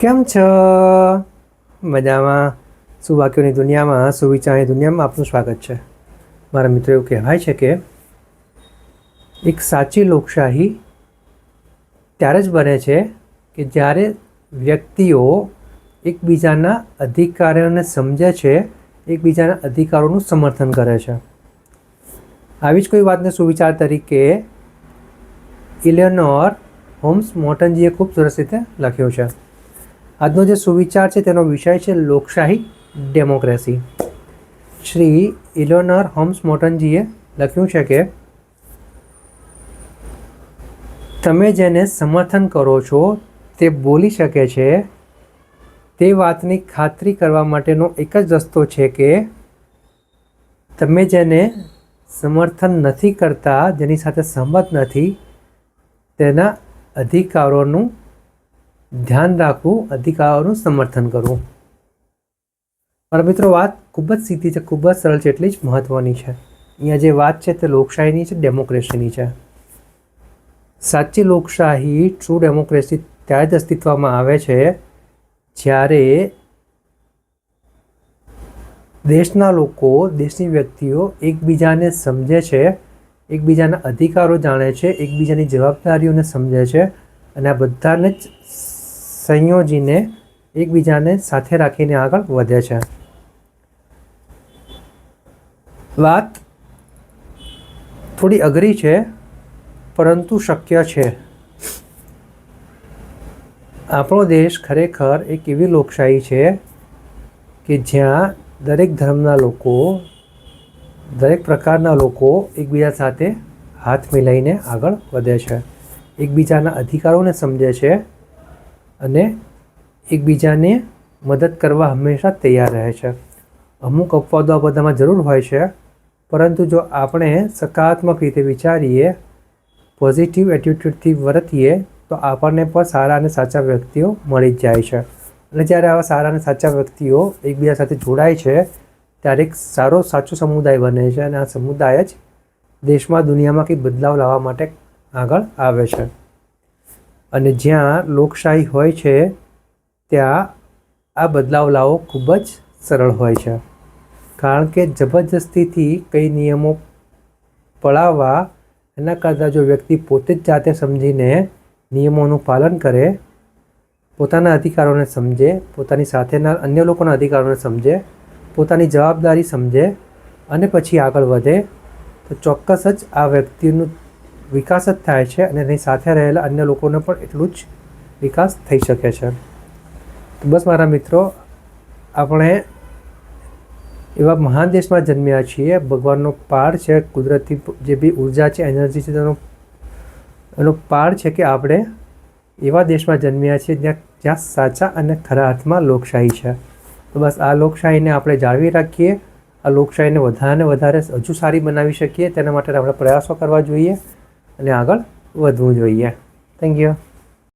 કેમ છો? મજામાં. સુવાક્યોની દુનિયામાં, સુવિચારની દુનિયામાં આપનું સ્વાગત છે. મારા મિત્રો, એવું કહેવાય છે કે એક સાચી લોકશાહી ત્યારે જ બને છે કે જ્યારે વ્યક્તિઓ એકબીજાના અધિકારોને સમજે છે, એકબીજાના અધિકારોનું સમર્થન કરે છે. આવી જ કોઈ વાતને સુવિચાર તરીકે ઇલેનોર હોમ્સ મોટનજીએ ખૂબ સરસ રીતે લખ્યું છે. આજનો જે સુવિચાર છે, તેનો વિષય છે લોકશાહી ડેમોક્રેસી. શ્રી ઇલોનર હોમ્સ મોટનજીએ લખ્યું છે કે, તમે જેને સમર્થન કરો છો, તે બોલી શકે છે. તે વાતની ખાતરી કરવા માટેનો એક જ રસ્તો છે કે, તમે જેને સમર્થન નથી કરતા, જેની સાથે સંમત નથી, તેના અધિકારોનું ધ્યાન રાખવું, અધિકારોનું સમર્થન કરવું. મારા મિત્રો, વાત ખૂબ જ સીધી છે, ખૂબ જ સરળ છે, એટલી જ મહત્ત્વની છે. અહીંયા જે વાત છે તે લોકશાહીની છે, ડેમોક્રેસીની છે. સાચી લોકશાહી ટ્રુ ડેમોક્રેસી ત્યારે જ અસ્તિત્વમાં આવે છે, જ્યારે દેશના લોકો, દેશની વ્યક્તિઓ એકબીજાને સમજે છે, એકબીજાના અધિકારો જાણે છે, એકબીજાની જવાબદારીઓને સમજે છે, અને આ બધાને જ સંયોજીને એકબીજાને સાથે રાખીને આગળ વધે છે. વાત થોડી અઘરી છે, પરંતુ શક્ય છે. આપણો દેશ ખરેખર એક એવી લોકશાહી છે કે જ્યાં દરેક ધર્મના લોકો, દરેક પ્રકારના લોકો એકબીજા સાથે હાથ મિલાઈને આગળ વધે છે. એકબીજાના અધિકારોને સમજે છે અને એકબીજાને મદદ કરવા હંમેશા તૈયાર રહે છે. અમુક અપવાદો આ બધામાં જરૂર હોય છે, પરંતુ જો આપણે સકારાત્મક રીતે વિચારીએ, પોઝિટિવ એટીટ્યૂડથી વર્તીએ, તો આપણને પણ સારા અને સાચા વ્યક્તિઓ મળી જ જાય છે. અને જ્યારે આવા સારા અને સાચા વ્યક્તિઓ એકબીજા સાથે જોડાય છે, ત્યારે એક સારો, સાચો સમુદાય બને છે અને આ સમુદાય જ દેશમાં, દુનિયામાં કંઈક બદલાવ લાવવા માટે આગળ આવે છે. અને જ્યાં લોકશાહી હોય છે, ત્યાં આ બદલાવ લાવવો ખૂબ જ સરળ હોય છે. કારણ કે જબરજસ્તીથી કઈ નિયમો પળાવવા એના કરતાં જો વ્યક્તિ પોતે જ જાતે સમજીને નિયમોનું પાલન કરે, પોતાના અધિકારોને સમજે, પોતાની સાથેના અન્ય લોકોના અધિકારોને સમજે, પોતાની જવાબદારી સમજે અને પછી આગળ વધે, તો ચોક્કસ જ આ વ્યક્તિનું વિકાસ જ થાય છે અને એની સાથે રહેલા અન્ય લોકોને પણ એટલું જ વિકાસ થઈ શકે છે. તો બસ મારા મિત્રો, આપણે એવા મહાન દેશમાં જન્મ્યા છીએ. ભગવાનનો પાડ છે, કુદરતી જે બી ઊર્જા છે, એનર્જી છે, તેનો એનો પાડ છે કે આપણે એવા દેશમાં જન્મ્યા છીએ જ્યાં જ્યાં સાચા અને ખરા અર્થમાં લોકશાહી છે. તો બસ આ લોકશાહીને આપણે જાળવી રાખીએ. આ લોકશાહીને વધારે વધારે હજુ સારી બનાવી શકીએ. તેના માટે આપણે પ્રયાસો કરવા જોઈએ. અને આગળ વધવું જોઈએ. Thank you